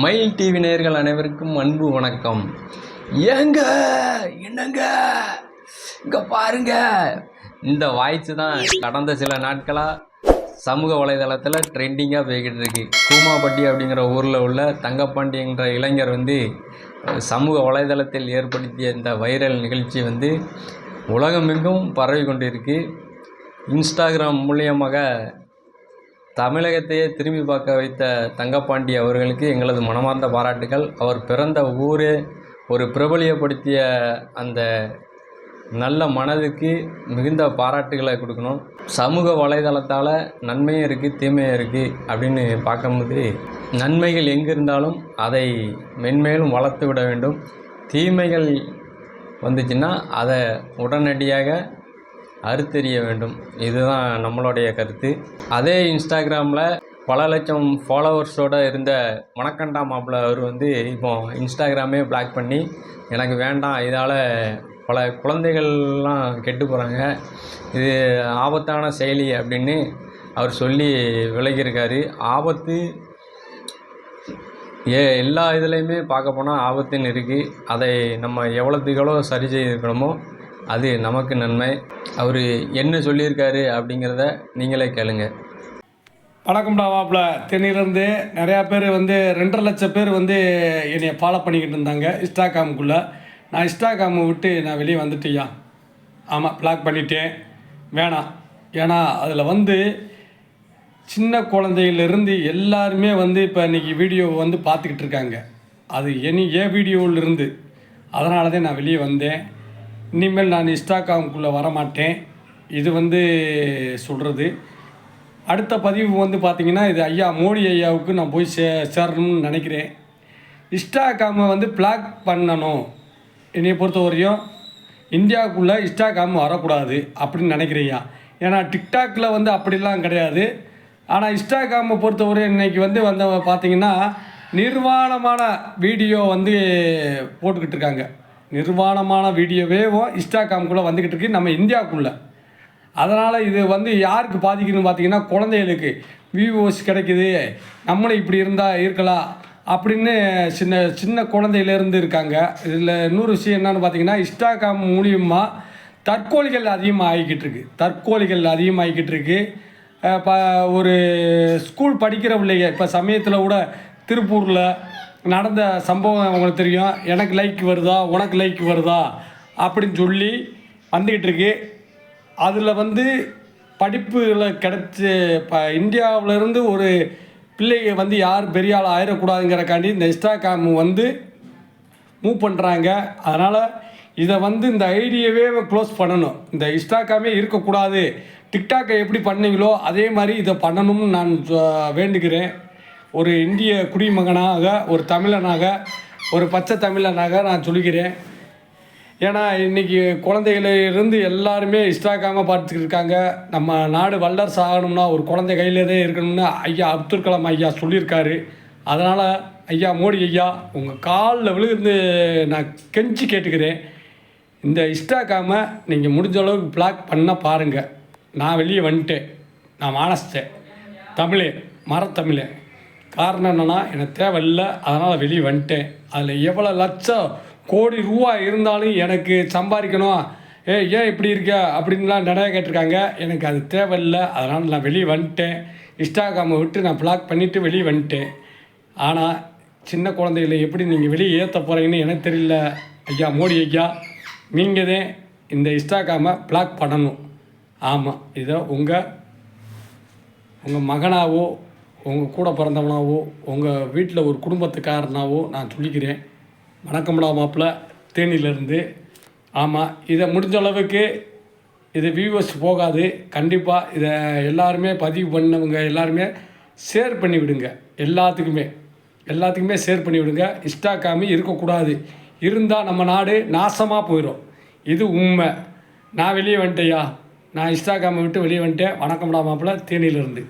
மயில் டிவி நேயர்கள் அனைவருக்கும் அன்பு வணக்கம். ஏங்க என்னங்க? இங்கே பாருங்க. இந்த வாய்ஸ் தான் கடந்த சில நாட்களாக சமூக வலைதளத்தில் ட்ரெண்டிங்காக போய்கிட்டு இருக்கு. கூமாப்பட்டி அப்படிங்கிற ஊரில் உள்ள தங்கப்பாண்டி என்ற இளைஞர் வந்து சமூக வலைதளத்தில் ஏற்படுத்திய இந்த வைரல் நிகழ்ச்சி வந்து உலகமெங்கும் பரவி கொண்டிருக்கு. இன்ஸ்டாகிராம் மூலியமாக தமிழகத்தையே திரும்பி பார்க்க வைத்த தங்கப்பாண்டி அவர்களுக்கு எங்களது மனமார்ந்த பாராட்டுகள். அவர் பிறந்த ஊரே ஒரு பிரபலியப்படுத்திய அந்த நல்ல மனதுக்கு மிகுந்த பாராட்டுகளை கொடுக்கணும். சமூக வலைதளத்தால் நன்மையும் இருக்குது தீமையும் இருக்குது அப்படின்னு பார்க்கும்போது நன்மைகள் எங்கே இருந்தாலும் அதை மென்மேலும் வளர்த்து விட வேண்டும். தீமைகள் வந்துச்சுன்னா அதை உடனடியாக அறுத்தெறிய வேண்டும். இதுதான் நம்மளுடைய கருத்து. அதே இன்ஸ்டாகிராமில் பல லட்சம் ஃபாலோவர்ஸோடு இருந்த மணக்கண்டா மாப்பிள்ளை அவர் வந்து இப்போ இன்ஸ்டாகிராமே பிளாக் பண்ணி எனக்கு வேண்டாம் இதால் பல குழந்தைகள்லாம் கெட்டு போகிறாங்க இது ஆபத்தான செயலி அப்படின்னு அவர் சொல்லி விலகியிருக்காரு. ஆபத்து ஏ எல்லா இதுலேயுமே பார்க்க போனால் ஆபத்துன்னு இருக்குது அதை நம்ம எவ்வளோத்துக்கு எவ்வளோ சரி செய்திருக்கணுமோ அது நமக்கு நன்மை. அவர் என்ன சொல்லியிருக்காரு அப்படிங்கிறத நீங்களே கேளுங்க. வணக்கம்டா மாப்பிள்ள தென்னிலேருந்து நிறையா பேர் வந்து ரெண்டரை லட்சம் பேர் வந்து என்னை ஃபாலோ பண்ணிக்கிட்டு இருந்தாங்க இன்ஸ்டாகிராமுக்குள்ளே. நான் இன்ஸ்டாகிராமை விட்டு நான் வெளியே வந்துட்டியா ஆமாம் பிளாக் பண்ணிட்டேன். வேணாம் ஏன்னா அதில் வந்து சின்ன குழந்தையிலேருந்து எல்லாருமே வந்து இப்போ இன்றைக்கி வீடியோவை வந்து பார்த்துக்கிட்டு இருக்காங்க. அது எனி ஏன் வீடியோவிலிருந்து அதனால தான் நான் வெளியே வந்தேன். இனிமேல் நான் இன்ஸ்டாகிராமுக்குள்ளே வரமாட்டேன். இது வந்து சொல்கிறது அடுத்த பதிவு வந்து பார்த்திங்கன்னா இது ஐயா மோடி ஐயாவுக்கு நான் போய் சே சேரணும்னு நினைக்கிறேன். இன்ஸ்டாகிராமை வந்து பிளாக் பண்ணணும். பொறுத்த பொறுத்தவரையும் இந்தியாவுக்குள்ளே இன்ஸ்டாகிராம் வரக்கூடாது அப்படின்னு நினைக்கிறையா ஏன்னா டிக்டாக்கில் வந்து அப்படிலாம் கிடையாது. ஆனால் இன்ஸ்டாகிராமை பொறுத்தவரை இன்னைக்கு வந்து வந்த பார்த்திங்கன்னா நிர்வாணமான வீடியோ வந்து போட்டுக்கிட்டு இருக்காங்க. நிர்வாணமான வீடியோவே இன்ஸ்டாகிராமுக்குள்ளே வந்துக்கிட்டு இருக்கு நம்ம இந்தியாவுக்குள்ளே. அதனால் இது வந்து யாருக்கு பாதிக்குதுன்னு பார்த்தீங்கன்னா குழந்தைகளுக்கு. வியூவர்ஸ் கிடைக்குது. நம்மளும் இப்படி இருந்தால் இருக்கலாம் அப்படின்னு சின்ன சின்ன குழந்தையிலேருந்து இருக்காங்க. இதில் இன்னொரு விஷயம் என்னன்னு பார்த்தீங்கன்னா இன்ஸ்டாகிராம் மூலியமாக தற்கொலைகள் அதிகமாக ஆகிக்கிட்டு இருக்கு. தற்கொலைகள் அதிகமாகிக்கிட்டு இருக்கு. இப்போ ஒரு ஸ்கூல் படிக்கிற பிள்ளைங்க இப்போ சமயத்தில் கூட திருப்பூரில் நடந்த சம்பவம் உங்களுக்கு தெரியும். எனக்கு லைக் வருதா? உனக்கு லைக் வருதா? அப்படின்னு சொல்லி வந்துக்கிட்டு இருக்கு. அதில் வந்து படிப்புகளை கிடச்ச இப்போ இந்தியாவிலேருந்து ஒரு பிள்ளைங்க வந்து யார் பெரிய ஆள் ஆயிடக்கூடாதுங்கிறக்காண்டி இந்த இன்ஸ்டாகிராம் வந்து மூவ் பண்ணுறாங்க அதனால் இதை வந்து இந்த ஐடியாவே க்ளோஸ் பண்ணணும். இந்த இன்ஸ்டாகிராமே இருக்கக்கூடாது. டிக்டாக்கை எப்படி பண்ணீங்களோ அதே மாதிரி இதை பண்ணணும்னு நான் வேண்டுகிறேன். ஒரு இந்திய குடிமகனாக ஒரு தமிழனாக ஒரு பச்சை தமிழனாக நான் சொல்கிறேன் ஏன்னா இன்றைக்கி குழந்தைகளிலிருந்து எல்லாருமே இன்ஸ்டாகிராமை பார்த்துக்கிட்டு இருக்காங்க. நம்ம நாடு வல்லரசு ஆகணும்னா ஒரு குழந்தை கையிலே தான் இருக்கணும்னு ஐயா அப்துல் கலாம் ஐயா சொல்லியிருக்காரு. அதனால் ஐயா மோடி ஐயா உங்கள் காலில் விழுந்து நான் கெஞ்சி கேட்டுக்கிறேன். இந்த இன்ஸ்டாகிராமை நீங்கள் முடிஞ்ச அளவுக்கு பிளாக் பண்ண பாருங்கள் நான் வெளியே வந்துட்டேன். நான் மானஸ்தேன். தமிழே மரத்தமிழே. காரணம் என்னென்னா எனக்கு தேவையில்லை அதனால் வெளியே வந்துட்டேன். அதில் எவ்வளோ லட்சம் கோடி ரூபா இருந்தாலும் எனக்கு சம்பாதிக்கணும். ஏ ஏன் இப்படி இருக்க? அப்படின்லாம் நிறைய கேட்டிருக்காங்க. எனக்கு அது தேவையில்லை அதனால் நான் வெளியே வந்துட்டேன். இன்ஸ்டாகிராமை விட்டு நான் பிளாக் பண்ணிவிட்டு வெளியே வந்துட்டேன். ஆனால் சின்ன குழந்தைகளை எப்படி நீங்கள் வெளியே ஏற்ற போகிறீங்கன்னு எனக்கு தெரியல. ஐயா மோடி ஐயா நீங்கள் தான் இந்த இன்ஸ்டாகிராமை பிளாக் பண்ணணும். ஆமாம் இதை உங்கள் உங்கள் மகனாவோ உங்கள் கூட பிறந்தவனாவோ உங்கள் வீட்டில் ஒரு குடும்பத்துக்காரனாவோ நான் சொல்லிக்கிறேன். வணக்கம்டா மாப்பிள்ள தேனியிலேருந்து. ஆமாம் இதை முடிஞ்ச அளவுக்கு இது வியூவர்ஸ் போகாது. கண்டிப்பாக இதை எல்லாருமே பதிவு பண்ணவங்க எல்லாருமே ஷேர் பண்ணி விடுங்க. எல்லாத்துக்குமே. எல்லாத்துக்குமே ஷேர் பண்ணி விடுங்க. இன்ஸ்டாகிராமு இருக்கக்கூடாது. இருந்தால் நம்ம நாடு நாசமாக போயிடும் இது உண்மை. நான் வெளியே வந்துட்டேயா நான் இன்ஸ்டாகிராமை விட்டு வெளியே வந்துட்டேன். வணக்கம்டா மாப்பிள்ள தேனியிலேருந்து.